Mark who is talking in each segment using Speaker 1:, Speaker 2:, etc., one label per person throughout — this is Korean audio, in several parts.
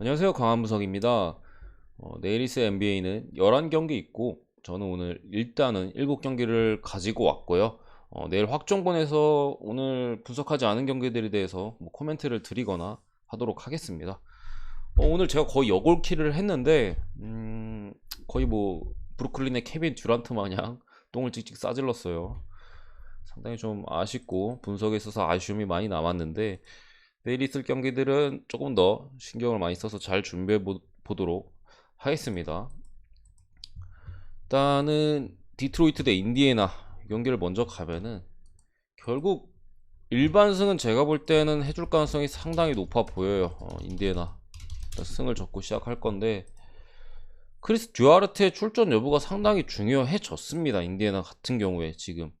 Speaker 1: 안녕하세요. 강한무석입니다. 어, 네이리스 NBA는 11경기 있고 저는 오늘 일단은 7경기를 가지고 왔고요. 어, 내일 확정본에서 오늘 분석하지 않은 경기들에 대해서 뭐 코멘트를 드리거나 하도록 하겠습니다. 어, 오늘 제가 거의 여골키를 했는데 음, 거의 뭐 브루클린의 케빈 듀란트 마냥 똥을 찍찍 싸질렀어요. 상당히 좀 아쉽고 분석에 있어서 아쉬움이 많이 남았는데 내일 있을 경기들은 조금 더 신경을 많이 써서 잘 준비해 보, 보도록 하겠습니다. 일단은 디트로이트 대 인디애나 경기를 먼저 가면은 결국 일반승은 제가 볼 때는 해줄 가능성이 상당히 높아 보여요. 어, 인디애나 승을 적고 시작할 건데 크리스 듀아르트의 출전 여부가 상당히 중요해졌습니다. 인디애나 같은 경우에 지금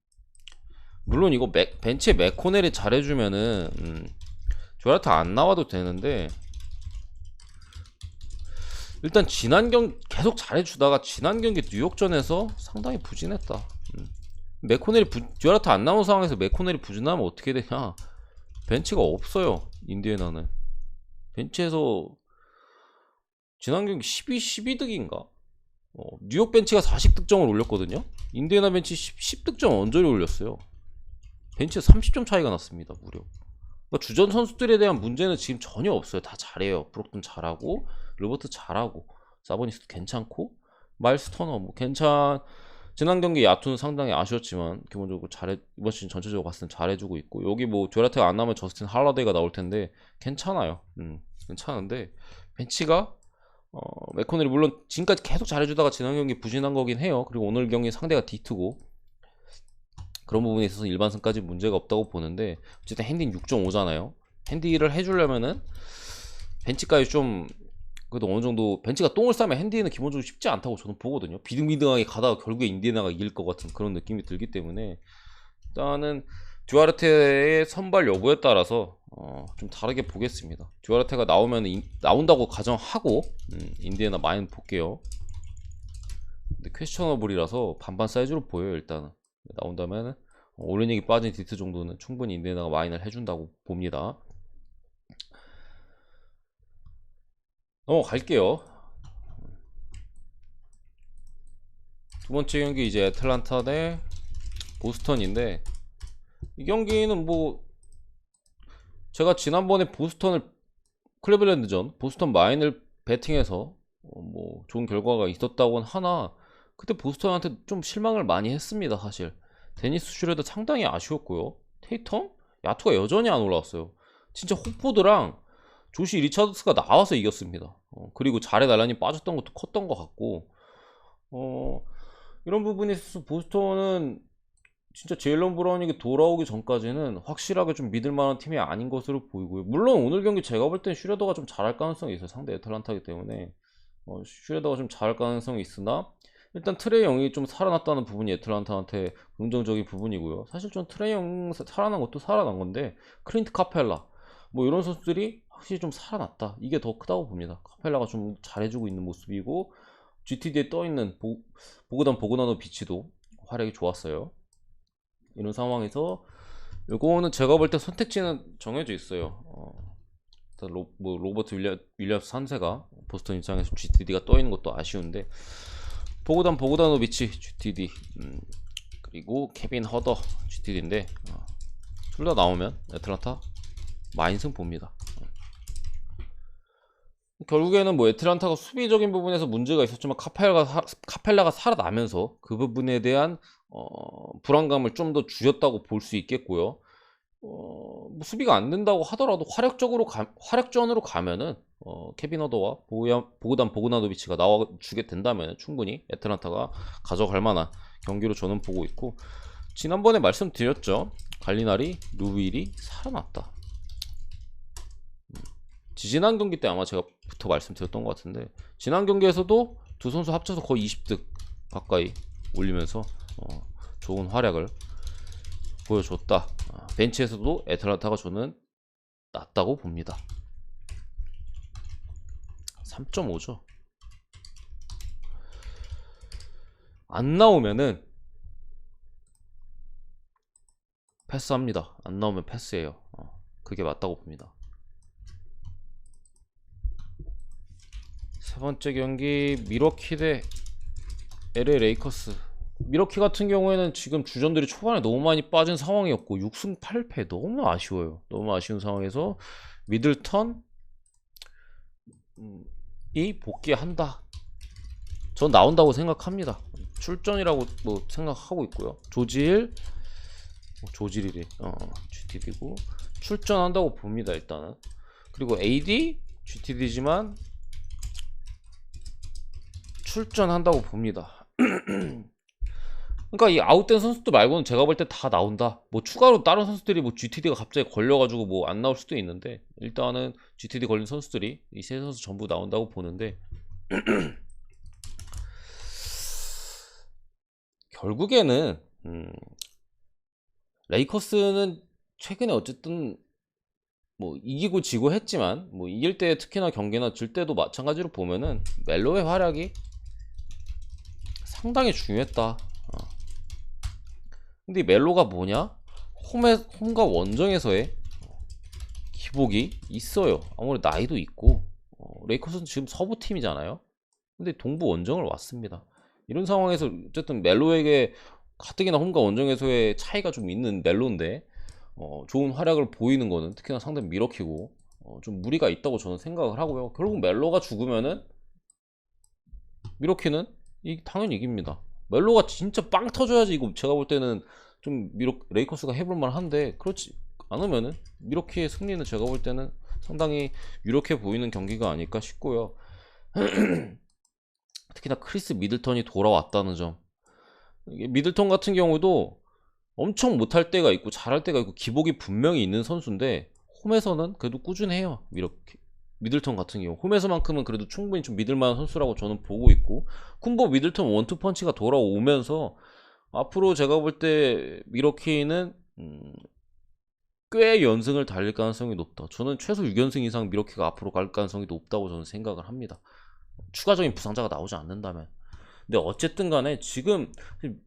Speaker 1: 물론 이거 맥, 벤치에 맥코넬이 잘해주면은 음, 듀아르트 안 나와도 되는데 일단 지난 경 계속 잘해주다가 지난 경기 뉴욕전에서 상당히 부진했다. 음. 맥코넬이 부, 듀아르트 안 나온 상황에서 맥코넬이 부진하면 어떻게 되냐? 벤치가 없어요. 인디애나는 벤치에서 지난 경기 12 12득인가? 어, 뉴욕 벤치가 40득점을 올렸거든요. 인디애나 벤치 10, 득점 언저리 올렸어요. 벤치에 30점 차이가 났습니다. 무려. 그러니까 주전 선수들에 대한 문제는 지금 전혀 없어요. 다 잘해요. 브록튼 잘하고, 로버트 잘하고, 사보니스도 괜찮고, 마일스 터너 뭐 괜찮. 지난 경기 야투는 상당히 아쉬웠지만 기본적으로 잘해 이번 시즌 전체적으로 봤을 땐 잘해주고 있고 여기 뭐 듀라트가 안 나오면 저스틴 할러데이가 나올 텐데 괜찮아요. 음, 괜찮은데 벤치가 어, 맥코넬이 물론 지금까지 계속 잘해주다가 지난 경기 부진한 거긴 해요. 그리고 오늘 경기 상대가 디트고 그런 부분에 있어서 일반승까지 문제가 없다고 보는데 어쨌든 핸디는 6.5잖아요. 핸디를 해주려면은 벤치까지 좀 그래도 어느 정도 벤치가 똥을 싸면 핸디는 기본적으로 쉽지 않다고 저는 보거든요. 비등비등하게 가다가 결국에 인디애나가 이길 것 같은 그런 느낌이 들기 때문에 일단은 듀아르테의 선발 여부에 따라서 어, 좀 다르게 보겠습니다. 듀아르테가 나오면 인, 나온다고 가정하고 음, 인디애나 마인 볼게요. 근데 퀘스천어블이라서 반반 사이즈로 보여요 일단은 나온다면 올리닉이 빠진 디트 정도는 충분히 인디애나가 마인을 해준다고 봅니다. 넘어갈게요. 두 번째 경기 이제 애틀란타 대 보스턴인데 이 경기는 뭐 제가 지난번에 보스턴을 클레블랜드전 보스턴 마인을 배팅해서 뭐 좋은 결과가 있었다고는 하나 그때 보스턴한테 좀 실망을 많이 했습니다 사실 데니스 슈레도 상당히 아쉬웠고요. 테이텀? 야투가 여전히 안 올라왔어요. 진짜 호포드랑 조시 리차드스가 나와서 이겼습니다. 어, 그리고 잘해 달라니 빠졌던 것도 컸던 것 같고. 어, 이런 부분에 있어서 보스턴은 진짜 제일런 브라운이 돌아오기 전까지는 확실하게 좀 믿을 만한 팀이 아닌 것으로 보이고요. 물론 오늘 경기 제가 볼 땐 슈레더가 좀 잘할 가능성이 있어요. 상대 애틀란타기 때문에. 어, 슈레더가 좀 잘할 가능성이 있으나 일단 트레이 영이 좀 살아났다는 부분이 애틀란타한테 긍정적인 부분이고요. 사실 좀 트레이 영 살아난 것도 살아난 건데 크린트 카펠라 뭐 이런 선수들이 확실히 좀 살아났다. 이게 더 크다고 봅니다. 카펠라가 좀 잘해주고 있는 모습이고 GTD에 떠 있는 보그단 보그나노 비치도 활약이 좋았어요. 이런 상황에서 요거는 제가 볼 때 선택지는 정해져 있어요. 어, 로, 뭐 로버트 윌리엄, 윌리엄스 3세가 보스턴 입장에서 GTD가 떠 있는 것도 아쉬운데 보고단 보고다노비치 GTD 음, 그리고 케빈 허더 GTD인데 어, 둘다 나오면 애틀란타 마인승 봅니다. 결국에는 뭐 애틀란타가 수비적인 부분에서 문제가 있었지만 카펠라가, 카펠라가 살아나면서 그 부분에 대한 어, 불안감을 좀 더 줄였다고 볼 수 있겠고요. 어, 뭐 수비가 안 된다고 하더라도 화력적으로 가, 화력전으로 가면은 어, 케빈 허더와 보그단 보그나도비치가 나와 주게 된다면 충분히 애틀란타가 가져갈 만한 경기로 저는 보고 있고 지난번에 말씀드렸죠. 갈리나리, 루빌이 살아났다. 지난 경기 때 아마 제가 부터 말씀드렸던 것 같은데 지난 경기에서도 두 선수 합쳐서 거의 20득 가까이 올리면서 어, 좋은 활약을 보여줬다. 아, 벤치에서도 애틀란타가 저는 낫다고 봅니다. 3.5죠. 안 나오면은 패스합니다. 안 나오면 패스예요. 어, 그게 맞다고 봅니다. 세 번째 경기 미러키 대 LA 레이커스. 미러키 같은 경우에는 지금 주전들이 초반에 너무 많이 빠진 상황이었고 6승 8패 너무 아쉬워요. 너무 아쉬운 상황에서 미들턴 음, 이 복귀한다. 전 나온다고 생각합니다. 출전이라고 뭐 생각하고 있고요. 조질 뭐 조질이래. 어, GTD고 출전한다고 봅니다. 일단은 그리고 AD GTD지만 출전한다고 봅니다. 그러니까 이 아웃된 선수들 말고는 제가 볼 때 다 나온다. 뭐 추가로 다른 선수들이 뭐 GTD가 갑자기 걸려가지고 뭐 안 나올 수도 있는데 일단은 GTD 걸린 선수들이 이 세 선수 전부 나온다고 보는데 결국에는 음, 레이커스는 최근에 어쨌든 뭐 이기고 지고 했지만 뭐 이길 때 특히나 경기나 질 때도 마찬가지로 보면은 멜로의 활약이 상당히 중요했다. 어. 근데 이 멜로가 뭐냐? 홈에 홈과 원정에서의 기복이 있어요. 아무래도 나이도 있고 어, 레이커스는 지금 서부 팀이잖아요. 근데 동부 원정을 왔습니다. 이런 상황에서 어쨌든 멜로에게 가뜩이나 홈과 원정에서의 차이가 좀 있는 멜로인데 어, 좋은 활약을 보이는 거는 특히나 상대 미러키고 어, 좀 무리가 있다고 저는 생각을 하고요. 결국 멜로가 죽으면은 미러키는 이 당연히 이깁니다. 멜로가 진짜 빵 터져야지 이거 제가 볼 때는 좀 미러 레이커스가 해볼 만 한데 그렇지 않으면은 미러키의 승리는 제가 볼 때는 상당히 유력해 보이는 경기가 아닐까 싶고요. 특히나 크리스 미들턴이 돌아왔다는 점. 미들턴 같은 경우도 엄청 못할 때가 있고 잘할 때가 있고 기복이 분명히 있는 선수인데 홈에서는 그래도 꾸준해요. 이렇게 미들턴 같은 경우 홈에서만큼은 그래도 충분히 좀 믿을만한 선수라고 저는 보고 있고 쿤보 미들턴 원투 펀치가 돌아오면서 앞으로 제가 볼 때 미러키는 음, 꽤 연승을 달릴 가능성이 높다. 저는 최소 6연승 이상 미러키가 앞으로 갈 가능성이 높다고 저는 생각을 합니다. 추가적인 부상자가 나오지 않는다면. 근데 어쨌든 간에 지금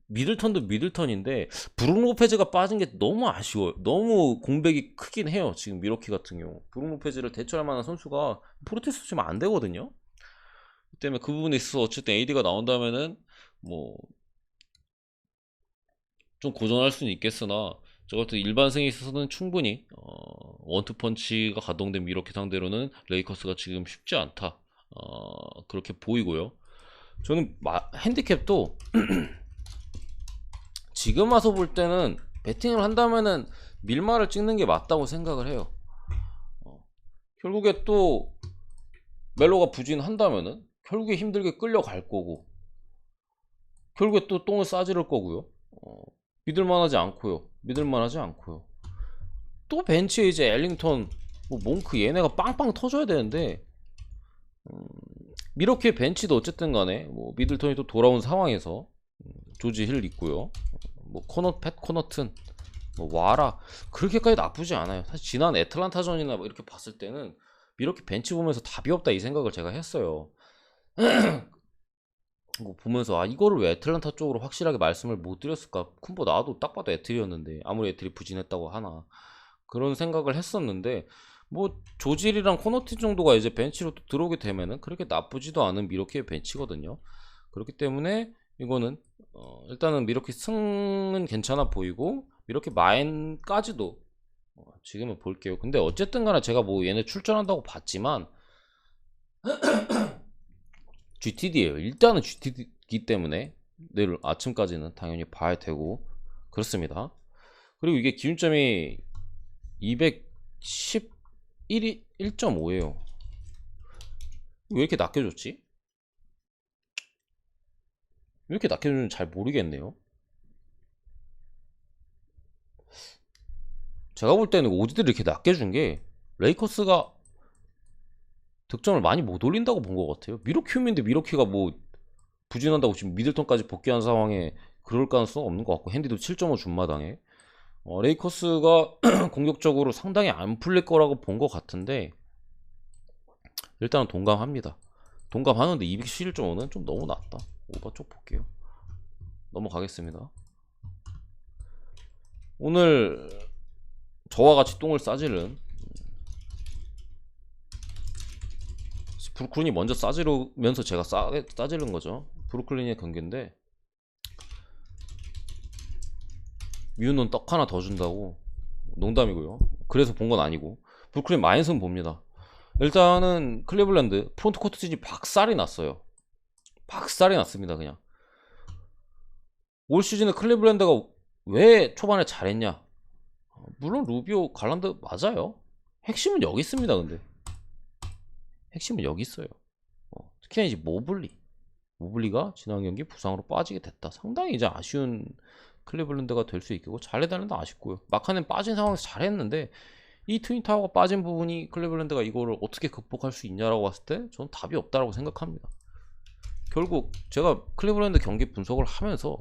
Speaker 1: 미들턴도 미들턴인데 브루노 로페즈가 빠진 게 너무 아쉬워요. 너무 공백이 크긴 해요. 지금 미러키 같은 경우. 브루노 로페즈를 대처할 만한 선수가 포르테스 지금 안 되거든요. 그 때문에 그 부분에 있어서 어쨌든 AD가 나온다면은 뭐 좀 고전할 수는 있겠으나 저것도 일반승에 있어서는 충분히 어, 원투 펀치가 가동된 미러키 상대로는 레이커스가 지금 쉽지 않다. 어, 그렇게 보이고요. 저는 마, 핸디캡도 지금 와서 볼 때는 배팅을 한다면은 밀마를 찍는 게 맞다고 생각을 해요. 어, 결국에 또 멜로가 부진한다면은 결국에 힘들게 끌려갈 거고 결국에 또 똥을 싸지를 거고요. 어, 믿을만하지 않고요. 믿을만하지 않고요. 또 벤치에 이제 엘링턴, 뭐 몽크 얘네가 빵빵 터져야 되는데 음, 미러키의 벤치도 어쨌든 간에 뭐 미들턴이 또 돌아온 상황에서 음, 조지 힐 있고요. 뭐 코너 팻 코너튼 뭐 와라 그렇게까지 나쁘지 않아요. 사실 지난 애틀란타전이나 뭐 이렇게 봤을 때는 미러키 벤치 보면서 답이 없다 이 생각을 제가 했어요. 뭐 보면서 아 이거를 왜 애틀란타 쪽으로 확실하게 말씀을 못 드렸을까? 쿤보 나도 딱 봐도 애틀이었는데 아무리 애틀이 부진했다고 하나 그런 생각을 했었는데 뭐 조질이랑 코너티 정도가 이제 벤치로 또 들어오게 되면은 그렇게 나쁘지도 않은 미러키의 벤치거든요. 그렇기 때문에 이거는 어 일단은 미러키 승은 괜찮아 보이고 미러키 마인까지도 어 지금은 볼게요. 근데 어쨌든 간에 제가 뭐 얘네 출전한다고 봤지만 GTD예요. 일단은 GTD이기 때문에 내일 아침까지는 당연히 봐야 되고 그렇습니다. 그리고 이게 기준점이 211이 1.5예요. 왜 이렇게 낮게 줬지? 왜 이렇게 낮게 줬는지 잘 모르겠네요. 제가 볼 때는 오디들을 이렇게 낮게 준 게 레이커스가 득점을 많이 못 올린다고 본 것 같아요. 미러키움인데 미러키가 뭐 부진한다고 지금 미들턴까지 복귀한 상황에 그럴 가능성 없는 것 같고 핸디도 7.5 준마당에 어, 레이커스가 공격적으로 상당히 안 풀릴 거라고 본 것 같은데 일단은 동감합니다. 동감하는데 211.5는 좀 너무 낮다. 오버 쪽 볼게요. 넘어가겠습니다. 오늘 저와 같이 똥을 싸지른 브루클린이 먼저 싸지르면서 제가 싸, 싸지른 거죠. 브루클린의 경기인데 미우는 떡 하나 더 준다고 농담이고요. 그래서 본 건 아니고 브루클린 마인스는 봅니다. 일단은 클리블랜드 프론트 코트 진이 박살이 났어요. 박살이 났습니다. 그냥 올 시즌에 클리블랜드가 왜 초반에 잘했냐? 물론 루비오 갈란드 맞아요. 핵심은 여기 있습니다. 근데 핵심은 여기 있어요. 어, 특히나 이제 모블리 모블리가 지난 경기 부상으로 빠지게 됐다. 상당히 이제 아쉬운 클리블랜드가 될 수 있고 잘해다는데 아쉽고요. 마카는 빠진 상황에서 잘했는데 이 트윈 타워가 빠진 부분이 클리블랜드가 이거를 어떻게 극복할 수 있냐라고 봤을 때 저는 답이 없다라고 생각합니다. 결국 제가 클리블랜드 경기 분석을 하면서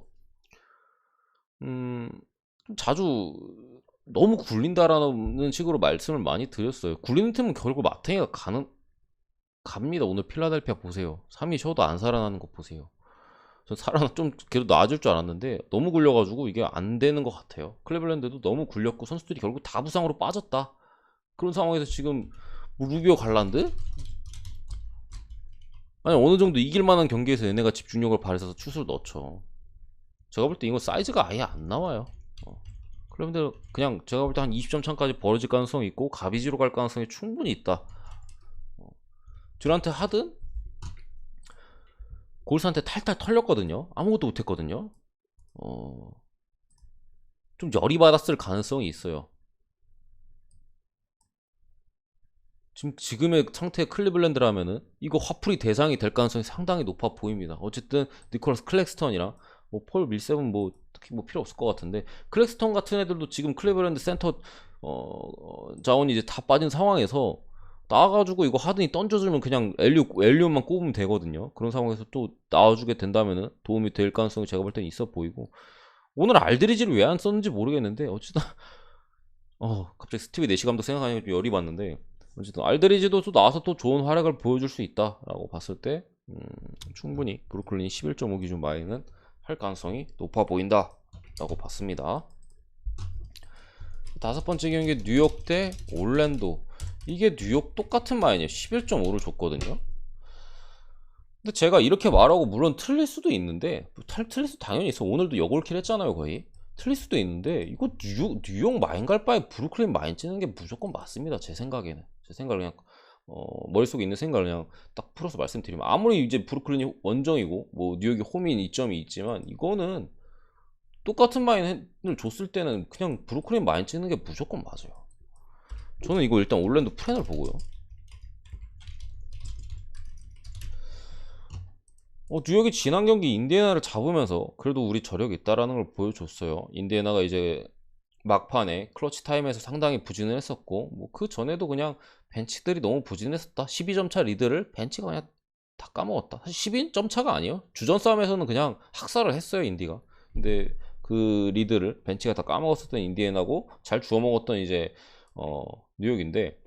Speaker 1: 음, 좀 자주 너무 굴린다라는 식으로 말씀을 많이 드렸어요. 굴리는 팀은 결국 마탱이가 가는 갑니다. 오늘 필라델피아 보세요. 3위 쉬어도 안 살아나는 거 보세요. 전 살아나 좀 그래도 나아질 줄 알았는데 너무 굴려가지고 이게 안 되는 것 같아요. 클리블랜드도 너무 굴렸고 선수들이 결국 다 부상으로 빠졌다. 그런 상황에서 지금 뭐 루비오 갈란드? 아니 어느 정도 이길 만한 경기에서 얘네가 집중력을 발휘해서 슛을 넣죠. 제가 볼 때 이거 사이즈가 아예 안 나와요. 어. 클리블랜드 그냥 제가 볼 때 한 20점 차까지 벌어질 가능성이 있고 가비지로 갈 가능성이 충분히 있다. 어. 듀란트 하든 골스한테 탈탈 털렸거든요. 아무것도 못했거든요. 어, 좀 열이 받았을 가능성이 있어요. 지금 지금의 상태의 클리블랜드라면은 이거 화풀이 대상이 될 가능성이 상당히 높아 보입니다. 어쨌든 니콜라스 클렉스턴이랑 뭐 폴 밀셉은 뭐 특히 뭐 필요 없을 것 같은데 클렉스턴 같은 애들도 지금 클리블랜드 센터 어, 어, 자원이 이제 다 빠진 상황에서 나와가지고 이거 하든이 던져주면 그냥 엘리오 엘리오만 꼽으면 되거든요. 그런 상황에서 또 나와주게 된다면은 도움이 될 가능성이 제가 볼 땐 있어 보이고 오늘 알드리지를 왜 안 썼는지 모르겠는데 어쨌든 어 갑자기 스티브 내시 감독 생각하니까 좀 열이 받는데 어쨌든 알드리지도 또 나와서 또 좋은 활약을 보여줄 수 있다라고 봤을 때 음, 충분히 브루클린 11.5 기준 마이는 할 가능성이 높아 보인다라고 봤습니다. 다섯 번째 경기 뉴욕 대 올랜도 이게 뉴욕 똑같은 마인이에요. 11.5를 줬거든요. 근데 제가 이렇게 말하고 물론 틀릴 수도 있는데 탈, 틀릴 수도 당연히 있어. 오늘도 역올킬 했잖아요 거의. 틀릴 수도 있는데 이거 뉴욕, 뉴욕 마인 갈 바에 브루클린 마인 찌는 게 무조건 맞습니다 제 생각에는. 제 생각을 그냥 어, 머릿속에 있는 생각을 그냥 딱 풀어서 말씀드리면. 아무리 이제 브루클린이 원정이고 뭐 뉴욕이 홈인 이점이 있지만 이거는 똑같은 마인을 줬을 때는 그냥 브루클린 마인 찌는 게 무조건 맞아요 저는 이거 일단 올랜도 프렌을 보고요. 어, 뉴욕이 지난 경기 인디애나를 잡으면서 그래도 우리 저력이 있다라는 걸 보여줬어요. 인디애나가 이제 막판에 클러치 타임에서 상당히 부진을 했었고 뭐 그 전에도 그냥 벤치들이 너무 부진했었다. 12점 차 리드를 벤치가 그냥 다 까먹었다. 사실 12점 차가 아니에요. 주전 싸움에서는 그냥 학살을 했어요 인디가. 근데 그 리드를 벤치가 다 까먹었었던 인디애나고 잘 주워 먹었던 이제 어, 뉴욕인데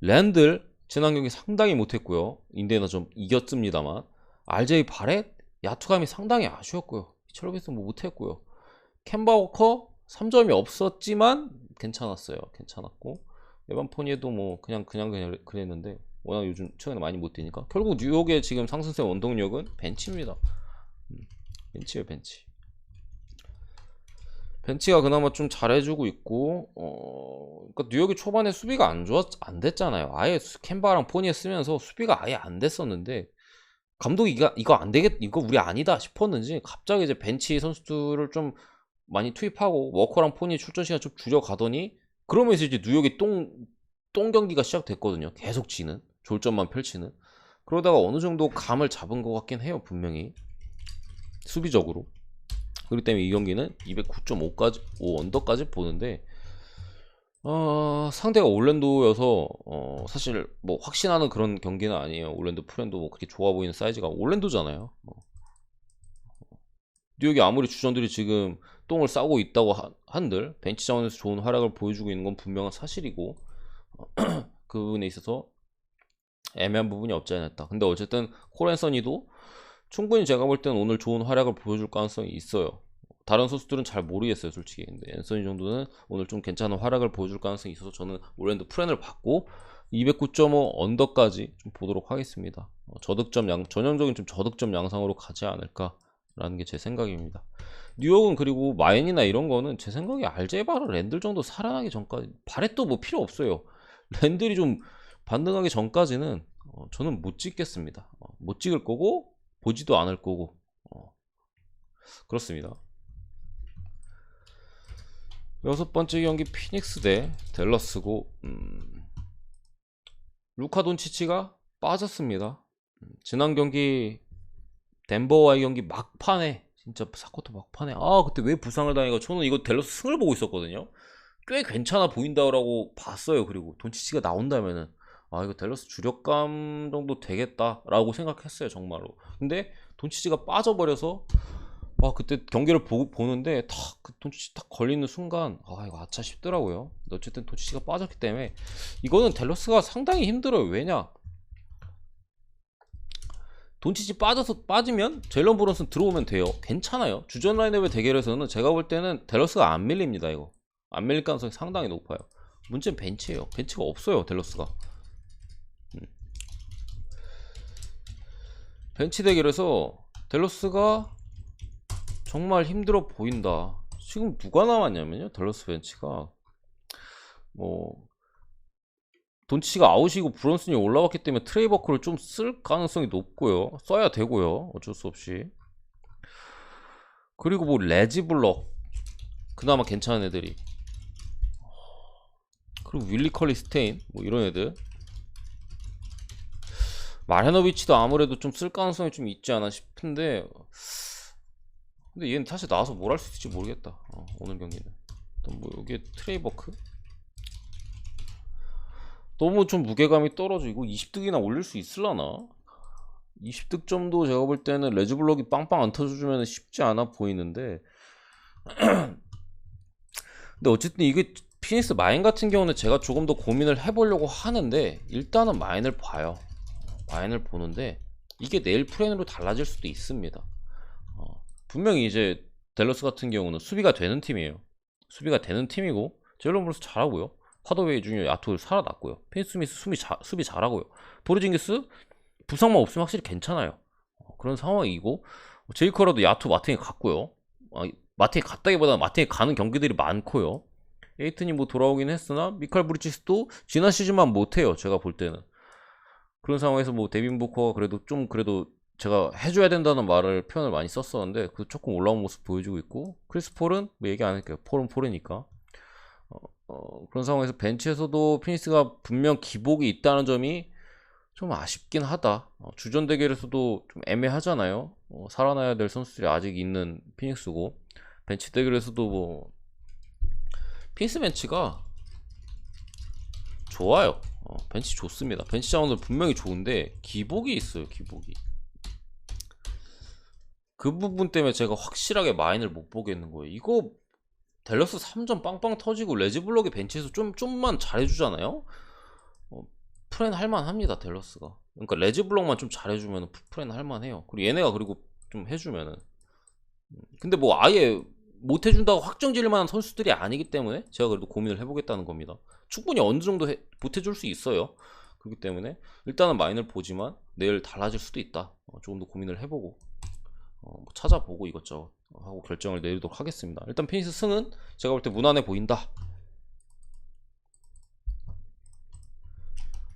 Speaker 1: 랜들 지난 경기 상당히 못했고요. 인디애나 좀 이겼습니다만 RJ 바렛 야투감이 상당히 아쉬웠고요. 철비스 뭐 못했고요. 캔바 워커 3점이 없었지만 괜찮았어요. 괜찮았고 에반 포니에도 뭐 그냥 그냥 그냥 그랬는데 워낙 요즘 최근에 많이 못 뛰니까 결국 뉴욕의 지금 상승세 원동력은 벤치입니다. 음, 벤치예요 벤치. 벤치가 그나마 좀 잘해주고 있고, 어, 그러니까 뉴욕이 초반에 수비가 안 좋았, 안 됐잖아요. 아예 캔바랑 포니에 쓰면서 수비가 아예 안 됐었는데, 감독이 이거, 이거 안 되겠, 이거 우리 아니다 싶었는지, 갑자기 이제 벤치 선수들을 좀 많이 투입하고, 워커랑 포니 출전 시간 좀 줄여가더니, 그러면서 이제 뉴욕이 똥, 똥 경기가 시작됐거든요. 계속 지는, 졸점만 펼치는. 그러다가 어느 정도 감을 잡은 것 같긴 해요, 분명히. 수비적으로. 그렇기 때문에 이 경기는 209.5까지 5 언더까지 보는데 어, 상대가 올랜도여서 어, 사실 뭐 확신하는 그런 경기는 아니에요. 올랜도 프렌도 뭐 그렇게 좋아 보이는 사이즈가 올랜도잖아요. 어. 뉴욕이 아무리 주전들이 지금 똥을 싸고 있다고 한들 벤치 자원에서 좋은 활약을 보여주고 있는 건 분명한 사실이고 그 부분에 있어서 애매한 부분이 없지 않았다. 근데 어쨌든 코렌서니도 충분히 제가 볼 때는 오늘 좋은 활약을 보여줄 가능성이 있어요. 다른 선수들은 잘 모르겠어요, 솔직히. 근데 앤서니 정도는 오늘 좀 괜찮은 활약을 보여줄 가능성이 있어서 저는 올랜도 프렌을 받고 209.5 언더까지 좀 보도록 하겠습니다. 어, 저득점 양, 전형적인 좀 저득점 양상으로 가지 않을까라는 게 제 생각입니다. 뉴욕은 그리고 마인이나 이런 거는 제 생각에 알제바르 랜들 정도 살아나기 전까지 바렛도 뭐 필요 없어요. 랜들이 좀 반등하기 전까지는 어, 저는 못 찍겠습니다. 어, 못 찍을 거고 보지도 않을 거고 어, 그렇습니다. 여섯 번째 경기 피닉스 대 댈러스고 음, 루카 돈치치가 빠졌습니다. 음, 지난 경기 덴버와의 경기 막판에 진짜 사코토 막판에 아 그때 왜 부상을 당해가 저는 이거 댈러스 승을 보고 있었거든요. 꽤 괜찮아 보인다라고 봤어요. 그리고 돈치치가 나온다면은 아 이거 댈러스 주력감 정도 되겠다라고 생각했어요 정말로. 근데 돈치치가 빠져버려서 아 그때 경기를 보, 보는데 탁그 돈치치 딱 걸리는 순간 아 이거 아차 싶더라고요. 어쨌든 돈치치가 빠졌기 때문에 이거는 댈러스가 상당히 힘들어요. 왜냐? 돈치치 빠져서 빠지면 제일런 브론슨 들어오면 돼요. 괜찮아요. 주전 라인업의 대결에서는 제가 볼 때는 댈러스가 안 밀립니다. 이거 안 밀릴 가능성이 상당히 높아요. 문제는 벤치예요. 벤치가 없어요. 댈러스가. 벤치 대결에서 댈러스가 정말 힘들어 보인다. 지금 누가 남았냐면요. 댈러스 벤치가 뭐 돈치가 아웃이고 브론슨이 올라왔기 때문에 트레이버크를 좀 쓸 가능성이 높고요. 써야 되고요. 어쩔 수 없이. 그리고 뭐 레지블럭 그나마 괜찮은 애들이 그리고 윌리 컬리 스테인 뭐 이런 애들 마레노비치도 아무래도 좀 쓸 가능성이 좀 있지 않아 싶은데 근데 얘는 사실 나와서 뭘 할 수 있을지 모르겠다. 어, 오늘 경기는. 또뭐 여기에 트레이버크? 너무 좀 무게감이 떨어지고 20득이나 올릴 수 있을라나? 20득점도 제가 볼 때는 레즈블럭이 빵빵 안 터져주면 쉽지 않아 보이는데. 근데 어쨌든 이게 피닉스 마인 같은 경우는 제가 조금 더 고민을 해보려고 하는데 일단은 마인을 봐요 마인을 보는데 이게 내일 프레임으로 달라질 수도 있습니다. 어, 분명히 이제 델러스 같은 경우는 수비가 되는 팀이에요. 수비가 되는 팀이고 제일런 브루스 잘하고요. 하더웨이 중에 야투를 살아났고요. 피닉스 스미스 수비, 자, 수비 잘하고요. 보르징기스 부상만 없으면 확실히 괜찮아요. 어, 그런 상황이고 제이커라도 야투 마틴에 갔고요. 아, 마틴에 갔다기보다는 마틴에 가는 경기들이 많고요. 에이튼이 뭐 돌아오긴 했으나 미칼 브리치스도 지난 시즌만 못해요. 제가 볼 때는 그런 상황에서 뭐 데빈 부커가 그래도 좀 그래도 제가 해줘야 된다는 말을 표현을 많이 썼었는데 그 조금 올라온 모습 보여주고 있고 크리스 폴은 뭐 얘기 안 할게요. 폴은 폴이니까. 어, 어, 그런 상황에서 벤치에서도 피니스가 분명 기복이 있다는 점이 좀 아쉽긴 하다. 어, 주전 대결에서도 좀 애매하잖아요. 어, 살아나야 될 선수들이 아직 있는 피닉스고 벤치 대결에서도 뭐 피니스 벤치가 좋아요. 어, 벤치 좋습니다. 벤치 자원들 분명히 좋은데 기복이 있어요. 기복이. 그 부분 때문에 제가 확실하게 마인을 못 보겠는 거예요. 이거 델러스 3점 빵빵 터지고 레즈블럭이 벤치에서 좀 좀만 잘해주잖아요. 어, 프렌 할만합니다. 델러스가. 그러니까 레즈블럭만 좀 잘해주면 프렌 할만해요. 그리고 얘네가 그리고 좀 해주면은. 음, 근데 뭐 아예 못 해준다고 확정 지을 만한 선수들이 아니기 때문에 제가 그래도 고민을 해보겠다는 겁니다. 충분히 어느 정도 해, 보태줄 수 있어요. 그렇기 때문에 일단은 마인을 보지만 내일 달라질 수도 있다. 어, 조금 더 고민을 해보고 어, 뭐 찾아보고 이것저것 하고 결정을 내리도록 하겠습니다. 일단 피니스 승은 제가 볼 때 무난해 보인다.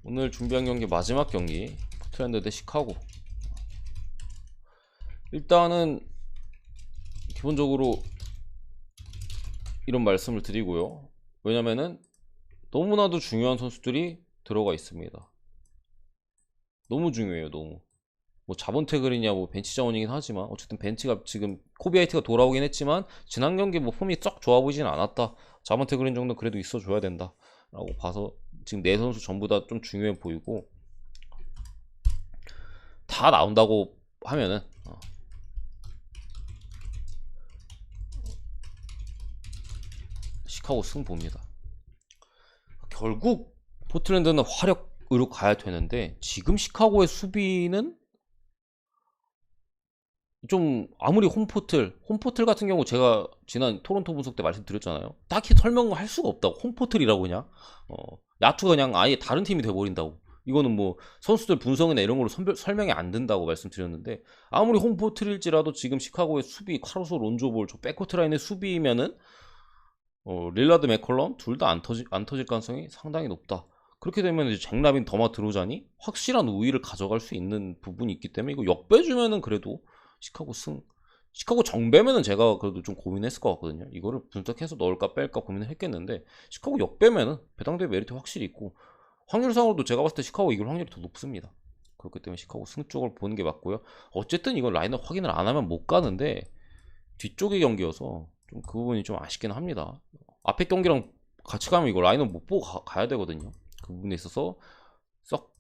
Speaker 1: 오늘 준비한 경기 마지막 경기 포트랜드 대 시카고 일단은 기본적으로 이런 말씀을 드리고요. 왜냐면은 너무나도 중요한 선수들이 들어가 있습니다. 너무 중요해요, 너무. 뭐 자본태글이냐 뭐 벤치 자원이긴 하지만 어쨌든 벤치가 지금 코비아이트가 돌아오긴 했지만 지난 경기 뭐 폼이 썩 좋아 보이진 않았다. 자본태글인 정도 그래도 있어 줘야 된다라고 봐서 지금 네 선수 전부 다 좀 중요해 보이고 다 나온다고 하면은 어, 시카고 승 봅니다. 결국 포틀랜드는 화력으로 가야 되는데 지금 시카고의 수비는 좀 아무리 홈포틀 홈포틀 같은 경우 제가 지난 토론토 분석 때 말씀드렸잖아요. 딱히 설명을 할 수가 없다고. 홈포틀이라고 그냥. 어, 야투가 그냥 아예 다른 팀이 돼버린다고. 이거는 뭐 선수들 분석이나 이런 걸로 선별- 설명이 안 된다고 말씀드렸는데 아무리 홈포틀일지라도 지금 시카고의 수비 카루소 론조볼 저 백코트 라인의 수비면은 어, 릴라드 맥컬럼 둘 다 안 터지 안 터질 가능성이 상당히 높다. 그렇게 되면 이제 잭라빈 더마 드로자니 확실한 우위를 가져갈 수 있는 부분이 있기 때문에 이거 역배 주면은 그래도 시카고 승 시카고 정배면은 제가 그래도 좀 고민했을 것 같거든요. 이거를 분석해서 넣을까 뺄까 고민을 했겠는데 시카고 역배면은 배당대 메리트 확실히 있고 확률상으로도 제가 봤을 때 시카고 이길 확률이 더 높습니다. 그렇기 때문에 시카고 승 쪽을 보는 게 맞고요. 어쨌든 이건 라인업 확인을 안 하면 못 가는데 뒤쪽의 경기여서 좀 그 부분이 좀 아쉽긴 합니다. 앞에 경기랑 같이 가면 이거 라인업 못 보고 가, 야 되거든요. 그 부분에 있어서 썩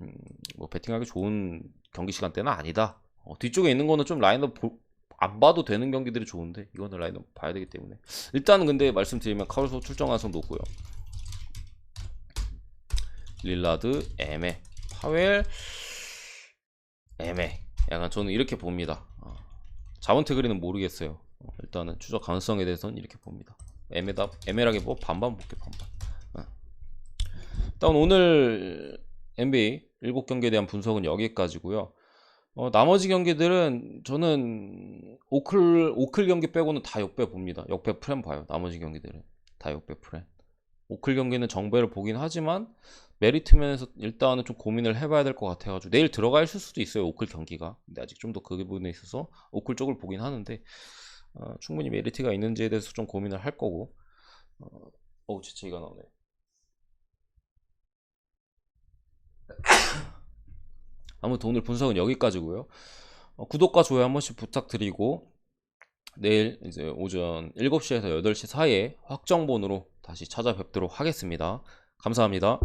Speaker 1: 음, 뭐 배팅하기 좋은 경기 시간대는 아니다. 어, 뒤쪽에 있는 거는 좀 라인업 보- 안 봐도 되는 경기들이 좋은데 이거는 라인업 봐야 되기 때문에 일단은 근데 말씀드리면 카울소 출정 가능성 높고요. 릴라드 에메 파웰 에메 약간 저는 이렇게 봅니다. 어, 자원테그리는 모르겠어요. 어, 일단은 추적 가능성에 대해서는 이렇게 봅니다. 에메다 에메라게 뭐 반반 볼게 반반. 어. 일단 오늘 NBA 7경기에 대한 분석은 여기까지고요. 어, 나머지 경기들은 저는 오클 오클 경기 빼고는 다 역배 봅니다. 역배 프렘 봐요. 나머지 경기들은 다 역배 프렘. 오클 경기는 정배를 보긴 하지만 메리트 면에서 일단은 좀 고민을 해봐야 될 것 같아가지고 내일 들어가 있을 수도 있어요 오클 경기가 근데 아직 좀 더 그 부분에 있어서 오클 쪽을 보긴 하는데 어, 충분히 메리트가 있는지에 대해서 좀 고민을 할 거고 어, 어우 재채기가 나오네. 아무튼 오늘 분석은 여기까지고요. 어, 구독과 좋아요 한 번씩 부탁드리고 내일 이제 오전 7시에서 8시 사이에 확정본으로 다시 찾아뵙도록 하겠습니다. 감사합니다